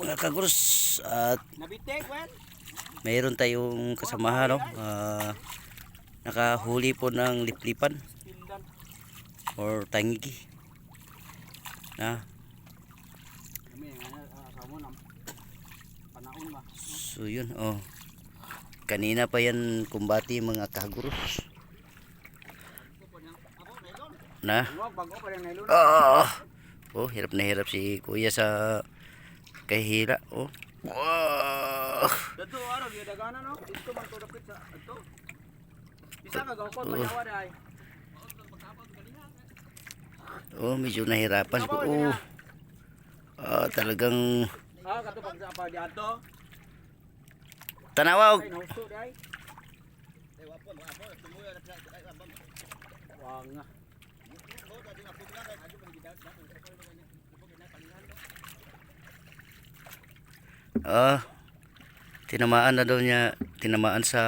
mga kagurus at mayroon tayong kasamahan no? Ah, nakahuli po ng liplipan. Or tangigi. Na? So yun oh. Kanina pa yan kumbati mga kagurus na? Huwag, Oh, hirap na hirap si kuya sa kahila. Oh. Wow! Dito, araw, yung dagana, no? Dito man to dapit sa, ito. Bisa ka, gawkot, mayawa dahi. Oh, medyo nahirapan ko. Oh. Ah, talagang Ah, kato pag sa pa diato. tanawaw. Ay, nauso dahi. Wang nga. Ah, tinamaan na daw niya, tinamaan sa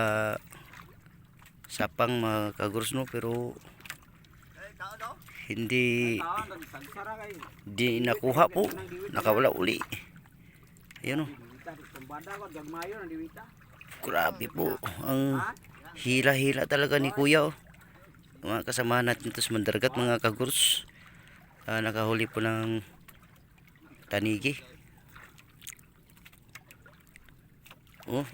sapang mga kagurus no, pero hindi di nakuha po. Nakawala uli. Gagmayo, nandiwita. Grabe po. Ang hila-hila talaga ni kuya oh. Mga kasama natin ito sa mandargat mga kagurus. Ah, nakahuli po ng tanigi. Oh,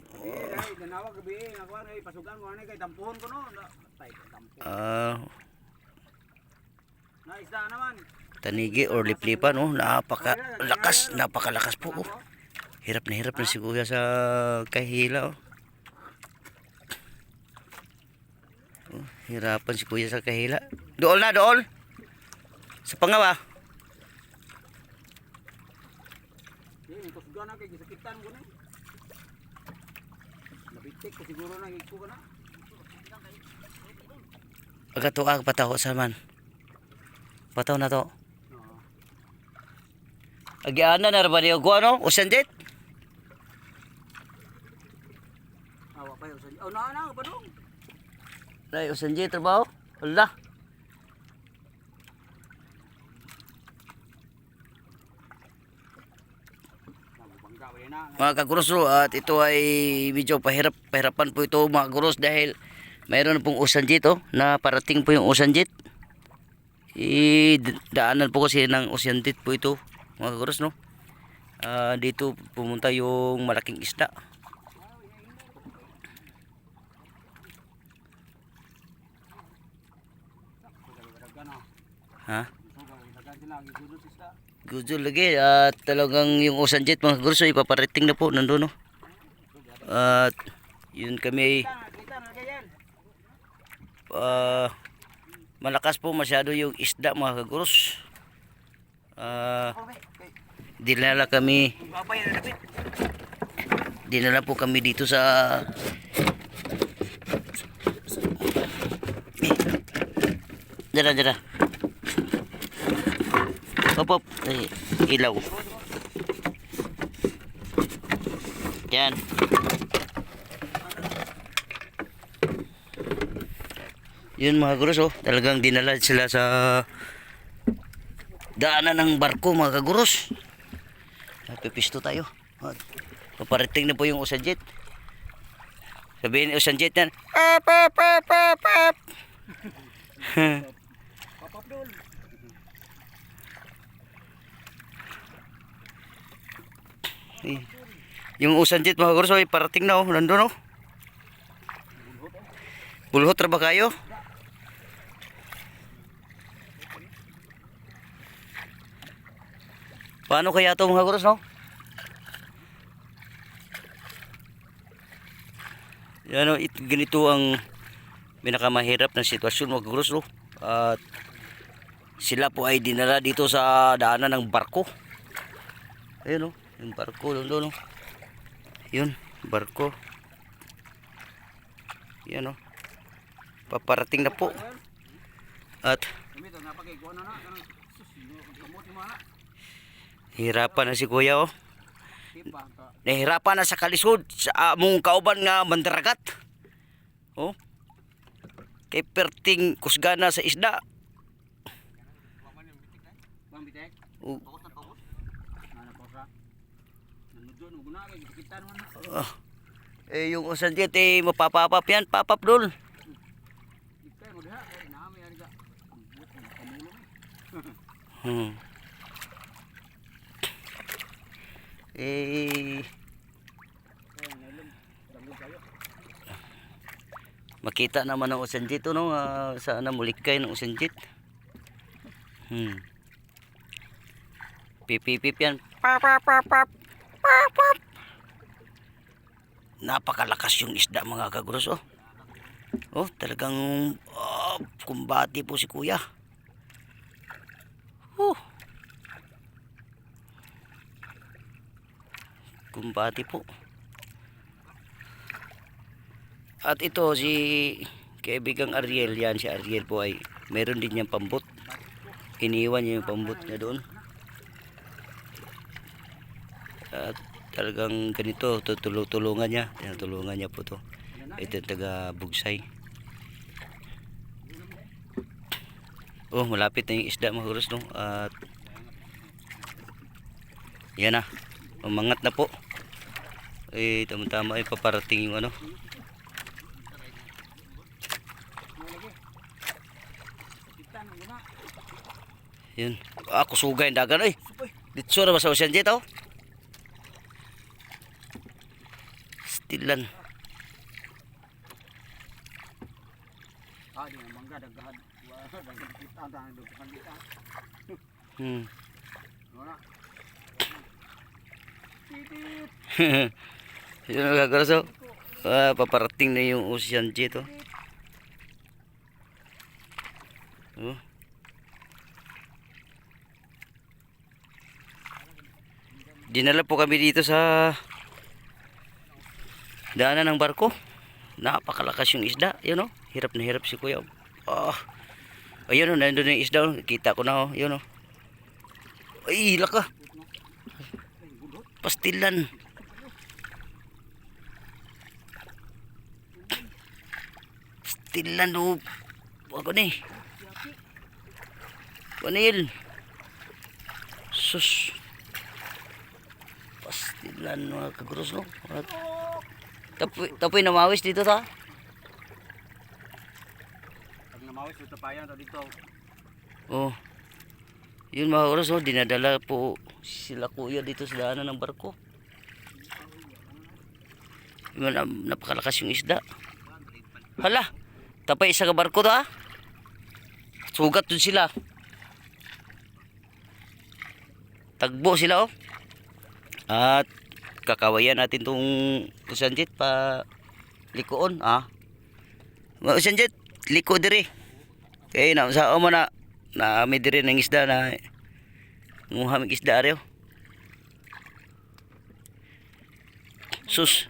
naman. tanigi or liplipan oh, napaka lakas, napakalakas po oh. Hirap na hirap na si kuya sa kahila oh. Hirapan si kuya sa kahila. Dool na, dool. Sa pangawa. Eh, ka na. Agatuag pataw sa man. Pataw na to. Agiana na ba niyo ano? Usandit? Awa pa yun. Oh, na na pa dong. Nay, usandit trabaho. Na. Mga kagurusro at ito ay medyo pahirap pahirapan po ito mga gurus dahil mayroon pong usandit oh, na parating po yung usandit. I daanan po kasi ng usandit po ito mga kagurus no. Ah, dito pumunta yung malaking isda. Ha? Gusto lagi at talagang yung usandit mga kagurus ay paparating na po nandun no. At yun kami ah, malakas po masyado yung isda mga be. Kay, dinala kami dinala po kami dito sa Dara, dara. Ay, ilaw. Yan. Yun mga gurus oh. Talagang dinala sila sa daanan ng barko mga kagurus. Pipisto tayo. At Paparating na po yung usanjet. Sabihin ni usanjet yan. Ap, ap, ap, ap, ap. Papapdol. Eh, yung usanjet mga kurso ay parating na oh. Nandun oh. Bulhot ra ba kayo? Paano kaya to mga kurso? Yan oh, it, ganito ang pinakamahirap na sitwasyon mga kurso At sila po ay dinala dito sa daanan ng barko. Ayun oh, yung barko doon doon oh. Yun, barko. Yan oh. Paparating na po. At hirapan na si kuya oh. Tipa ka. Nahirapan na sa kalisod sa among kauban nga mandaragat. Oh. Kay perting kusgana sa isda. Bang bitek. Oh. Eh, yung usanjit eh, mapapapap yan. Papap dul. Ang. Hmm. Eh, makita naman ng usanjit no uh, sana mulikay ng usanjit hmm pipipip yan pap pap pap pap napakalakas yung isda mga kaguros oh. Oh talagang oh, kumbati po si kuya. Oh kumbati po. At ito si kaibigang Ariel. Yan si Ariel po ay meron din niyang pambot. Iniwan niya yung pambot niya doon. At talagang ganito tutulungan niya. Tinutulungan niya po to. Ito taga Bugsay. Oh, malapit na yung isda mga kuros, no? At yan na. Umangat na po. Eh, tama-tama ay paparating yung ano. Yun. Ako sugay ang dagan. Ay, dito na ba sa ocean jet oh? Stilan. Ah, di na mangga daghan. Wah, daghan kita daghan daghan kita. Hmm. Yun ang gagawin so. Ah, paparating na yung ocean jet oh. Oh. Dinala po kami dito sa daanan ng barko. Napakalakas yung isda, yun oh. Hirap na hirap si Kuya. Oh. Ayun oh, nandun yung isda oh. Kita ko na oh, yun oh. Ay, laka. Pastilan. Pastilan oh. Ako ni. Panil. Sus. Pastilan mga kaguros no. At Tapoy, tapoy na mawis dito ta. Pag namawis ito pa yan dito. Oh. Yun mga oras oh, dinadala po sila kuya dito sa daanan ng barko. Yun, nap- napakalakas yung isda. Hala, tapay isa ka barko to ah. Sugat dun sila. Tagbo sila oh. At kakawayan natin tong usanjit pa likoon ah. Mga usanjit, liko diri. Kaya na sa mo na na may diri ng isda na nguha mig isda aryo. Sus.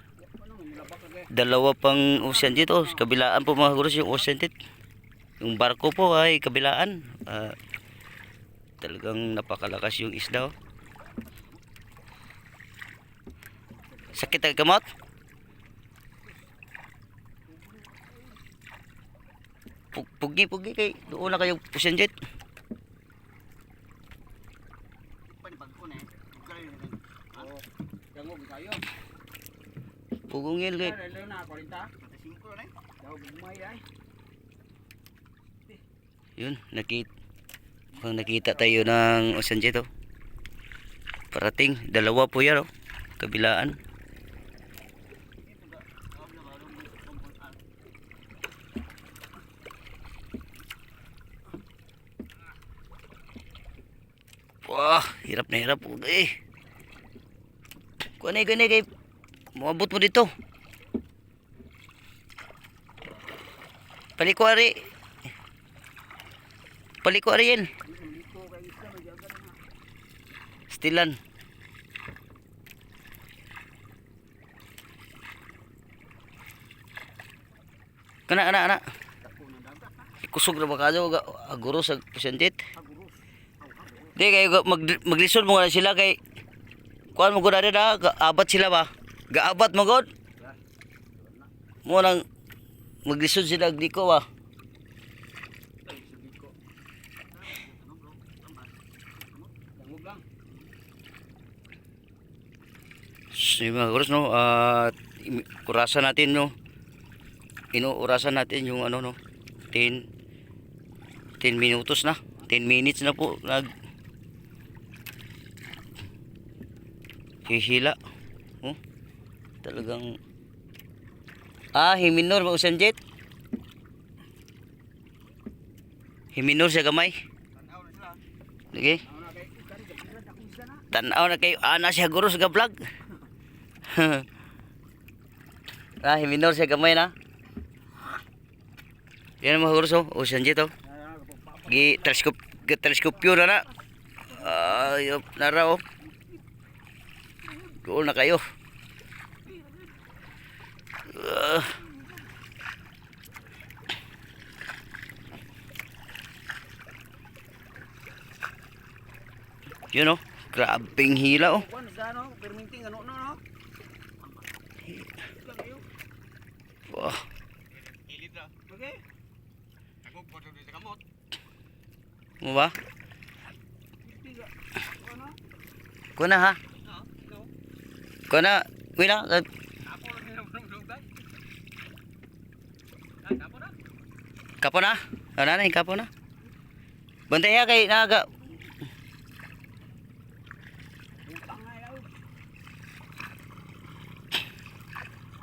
Dalawa pang ocean dito. Kabilaan po mga guros yung ocean dito. Yung barko po ay kabilaan. Ah, talagang napakalakas yung isda. Oh. Sakit ang kamot? Pug- Pugi, pugi kay doon na kayo ocean jet. Kayo. Pugungil kay. Kaya lalo na 40. 45 na. Daw bumay ay. Yun, nakita. Mukhang nakita tayo ng ocean jet oh. Parating, dalawa po yan oh. Kabilaan. Hirap na hirap po eh. Kunay, kunay kay Mabot mo dito. Paliko ari. Paliko Ariel. Dito kay isla may jaga na. Stilan. Kana kana kana. Kusog na ba kayo ga aguro sa pusentit? Agurus. Di kayo ga- mag maglisod mo na sila kay kuan mo gud na ga abat sila ba? Gaabat mo gud. Mo nang maglisod sila ba? Sige ko. Lang. So, mga kuros no, imi- orasan natin no. Inuurasan natin yung ano no, 10 10 minutos na. 10 minutes na po nag hihila. Oh. Talagang Ah, himinor ba usan jet? Himinor siya gamay. Sige. Tanaw na kayo ana siya guro sa vlog. ah, himinor siya gamay na. Yan mga guro so, usan jet oh. Ah, Gi teleskop teleskopyo na na. Ayop na raw. Goal na kayo. Ah. Yun oh, grabing hila oh. Kamot. mo ba? Kuna ha? No. No. Kuna, wala. Ako lang nila mong dugay. Ay, ako na. Kapo na? Ano na, kapo na? Bantay ha kay naga.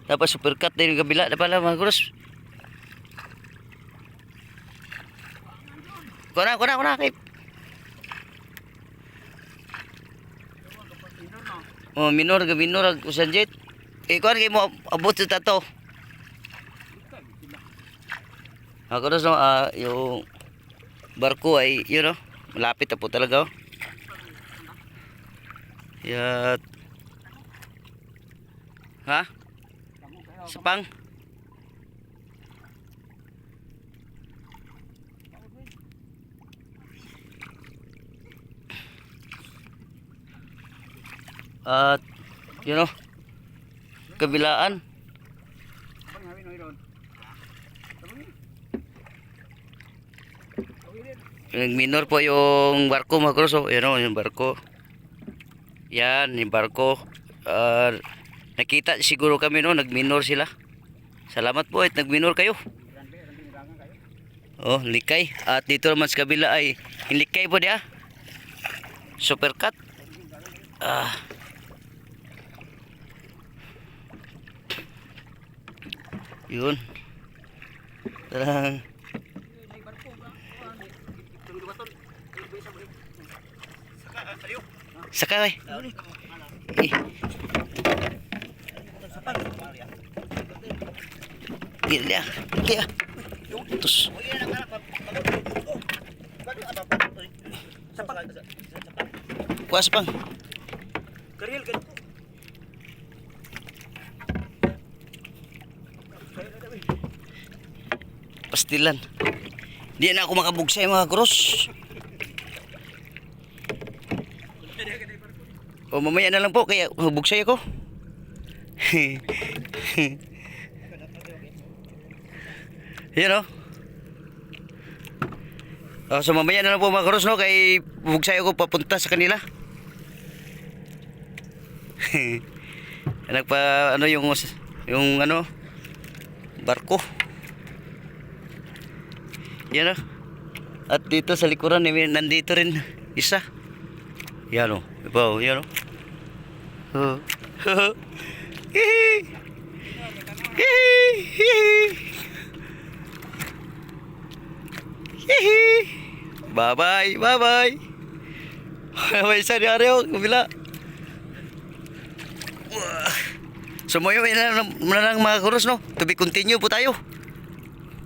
Dapat supercut yung kabila na pala mga krus. Kuna, kuna, kuna. Kay. Ino no. Oh, minor ga minor ag usan jet. Kuan kay mo abot sa tato. Ako na no, ah, yung barko ay, you know, malapit na po talaga. Oh. Yat. Ha? Sapang? At, you know, kabilaan. Pang hawin no ron. Tabungi. Tawilin. Yung minor po yung barko mga krus. Oh. Yan o, yung barko. Yan, yung barko. Ah, nakita siguro kami no, nagminor sila. Salamat po at nagminor kayo. Oh, likay. At dito naman sa kabila ay likay po dia. Supercut. Ah. Yun. Tarang. Ay. Saka kay. Eh. Sapang. Gila dia. Gila. Tus. Kuas pang. Pastilan. Di na ako makabugsay mga cross. O mamaya na lang po kaya mabugsay ako. Yan o. Oh, so mamaya na lang po mga cross no kay bugsay ako papunta sa kanila. Nagpa ano yung yung ano barko. Yan o. At dito sa likuran, eh, nandito rin isa. Yan o. Iba o. Yan o. Oh. Hihi. Hihi. Hihi. Bye-bye. Bye-bye. May isa ni Areo. Mo yun na lang mga kurus no. To be continue po tayo.